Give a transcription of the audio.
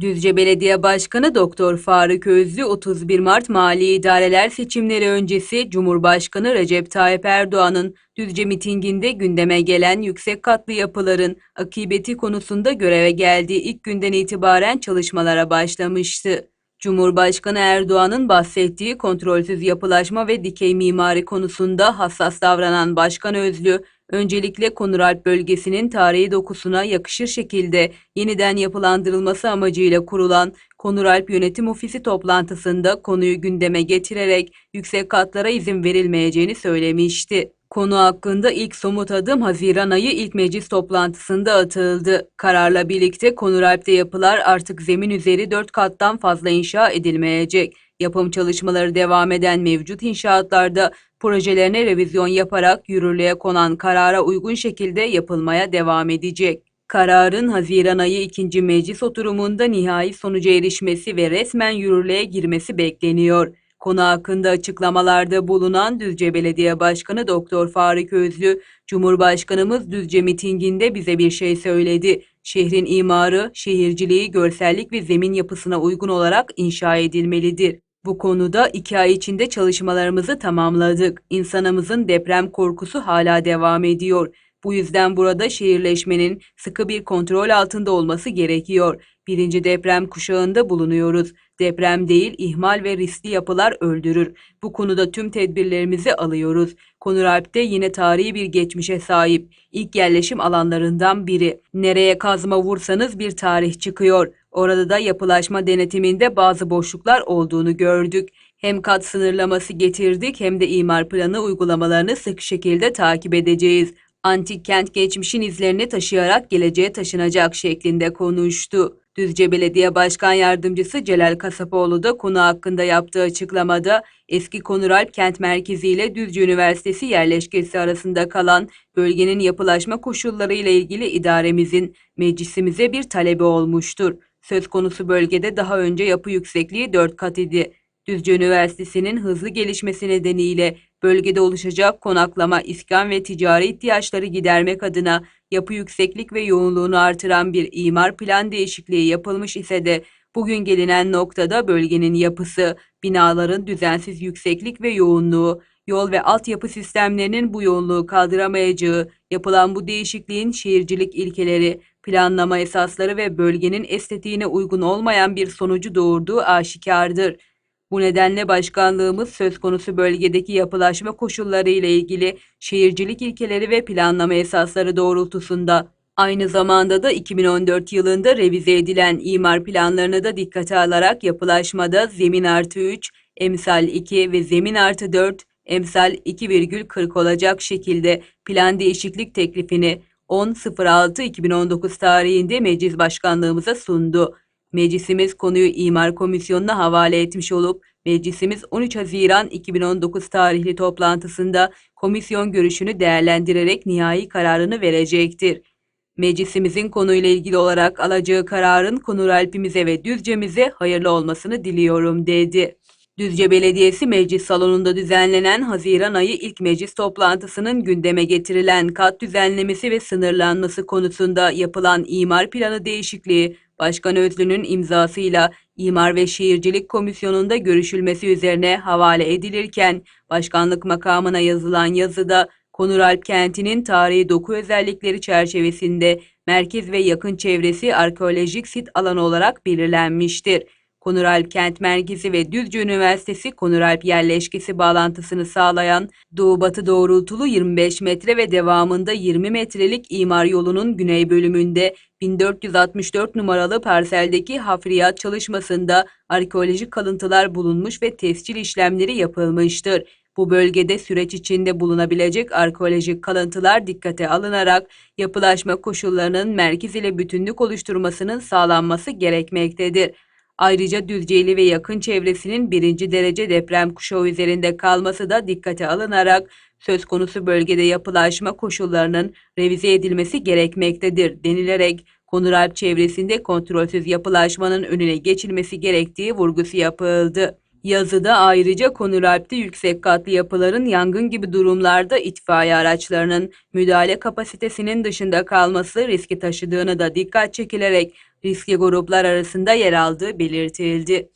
Düzce Belediye Başkanı Doktor Faruk Özlü 31 Mart Mali İdareler seçimleri öncesi Cumhurbaşkanı Recep Tayyip Erdoğan'ın Düzce mitinginde gündeme gelen yüksek katlı yapıların akıbeti konusunda göreve geldiği ilk günden itibaren çalışmalara başlamıştı. Cumhurbaşkanı Erdoğan'ın bahsettiği kontrolsüz yapılaşma ve dikey mimari konusunda hassas davranan Başkan Özlü, öncelikle Konuralp bölgesinin tarihi dokusuna yakışır şekilde yeniden yapılandırılması amacıyla kurulan Konuralp Yönetim Ofisi toplantısında konuyu gündeme getirerek yüksek katlara izin verilmeyeceğini söylemişti. Konu hakkında ilk somut adım Haziran ayı ilk meclis toplantısında atıldı. Kararla birlikte Konuralp'te yapılar artık zemin üzeri 4 kattan fazla inşa edilmeyecek. Yapım çalışmaları devam eden mevcut inşaatlarda projelerine revizyon yaparak yürürlüğe konan karara uygun şekilde yapılmaya devam edecek. Kararın Haziran ayı ikinci meclis oturumunda nihai sonuca erişmesi ve resmen yürürlüğe girmesi bekleniyor. Konu hakkında açıklamalarda bulunan Düzce Belediye Başkanı Doktor Faruk Özlü, Cumhurbaşkanımız Düzce mitinginde bize bir şey söyledi. Şehrin imarı, şehirciliği, görsellik ve zemin yapısına uygun olarak inşa edilmelidir. Bu konuda iki ay içinde çalışmalarımızı tamamladık. İnsanımızın deprem korkusu hala devam ediyor. Bu yüzden burada şehirleşmenin sıkı bir kontrol altında olması gerekiyor. Birinci deprem kuşağında bulunuyoruz. Deprem değil, ihmal ve riskli yapılar öldürür. Bu konuda tüm tedbirlerimizi alıyoruz. Konuralp'te yine tarihi bir geçmişe sahip. İlk yerleşim alanlarından biri. Nereye kazma vursanız bir tarih çıkıyor. Orada da yapılaşma denetiminde bazı boşluklar olduğunu gördük. Hem kat sınırlaması getirdik hem de imar planı uygulamalarını sık şekilde takip edeceğiz. Antik kent geçmişin izlerini taşıyarak geleceğe taşınacak şeklinde konuştu. Düzce Belediye Başkan Yardımcısı Celal Kasapoğlu da konu hakkında yaptığı açıklamada eski Konuralp kent merkezi ile Düzce Üniversitesi yerleşkesi arasında kalan bölgenin yapılaşma koşulları ile ilgili idaremizin meclisimize bir talebi olmuştur. Söz konusu bölgede daha önce yapı yüksekliği 4 kat idi. Düzce Üniversitesi'nin hızlı gelişmesi nedeniyle bölgede oluşacak konaklama, iskan ve ticari ihtiyaçları gidermek adına yapı yükseklik ve yoğunluğunu artıran bir imar plan değişikliği yapılmış ise de bugün gelinen noktada bölgenin yapısı, binaların düzensiz yükseklik ve yoğunluğu, yol ve altyapı sistemlerinin bu yoğunluğu kaldıramayacağı, yapılan bu değişikliğin şehircilik ilkeleri, planlama esasları ve bölgenin estetiğine uygun olmayan bir sonucu doğurduğu aşikardır. Bu nedenle başkanlığımız söz konusu bölgedeki yapılaşma koşulları ile ilgili şehircilik ilkeleri ve planlama esasları doğrultusunda aynı zamanda da 2014 yılında revize edilen imar planlarını da dikkate alarak yapılaşmada zemin artı 3, emsal 2 ve zemin artı 4, emsal 2,40 olacak şekilde plan değişiklik teklifini 10.06.2019 tarihinde meclis başkanlığımıza sundu. Meclisimiz konuyu İmar Komisyonu'na havale etmiş olup meclisimiz 13 Haziran 2019 tarihli toplantısında komisyon görüşünü değerlendirerek nihai kararını verecektir. Meclisimizin konuyla ilgili olarak alacağı kararın Konuralp'imize ve Düzce'mize hayırlı olmasını diliyorum dedi. Düzce Belediyesi Meclis Salonu'nda düzenlenen Haziran ayı ilk meclis toplantısının gündeme getirilen kat düzenlemesi ve sınırlanması konusunda yapılan imar planı değişikliği Başkan Özlü'nün imzasıyla İmar ve Şehircilik Komisyonu'nda görüşülmesi üzerine havale edilirken başkanlık makamına yazılan yazıda Konuralp kentinin tarihi doku özellikleri çerçevesinde merkez ve yakın çevresi arkeolojik sit alanı olarak belirlenmiştir. Konuralp Kent Merkezi ve Düzce Üniversitesi Konuralp yerleşkesi bağlantısını sağlayan doğu-batı doğrultulu 25 metre ve devamında 20 metrelik imar yolunun güney bölümünde 1464 numaralı parseldeki hafriyat çalışmasında arkeolojik kalıntılar bulunmuş ve tescil işlemleri yapılmıştır. Bu bölgede süreç içinde bulunabilecek arkeolojik kalıntılar dikkate alınarak yapılaşma koşullarının merkez ile bütünlük oluşturmasının sağlanması gerekmektedir. Ayrıca Düzceyli ve yakın çevresinin birinci derece deprem kuşağı üzerinde kalması da dikkate alınarak söz konusu bölgede yapılaşma koşullarının revize edilmesi gerekmektedir denilerek Konuralp çevresinde kontrolsüz yapılaşmanın önüne geçilmesi gerektiği vurgusu yapıldı. Yazıda ayrıca konulapte yüksek katlı yapıların yangın gibi durumlarda itfaiye araçlarının müdahale kapasitesinin dışında kalması riski taşıdığını da dikkat çekilerek riskli gruplar arasında yer aldığı belirtildi.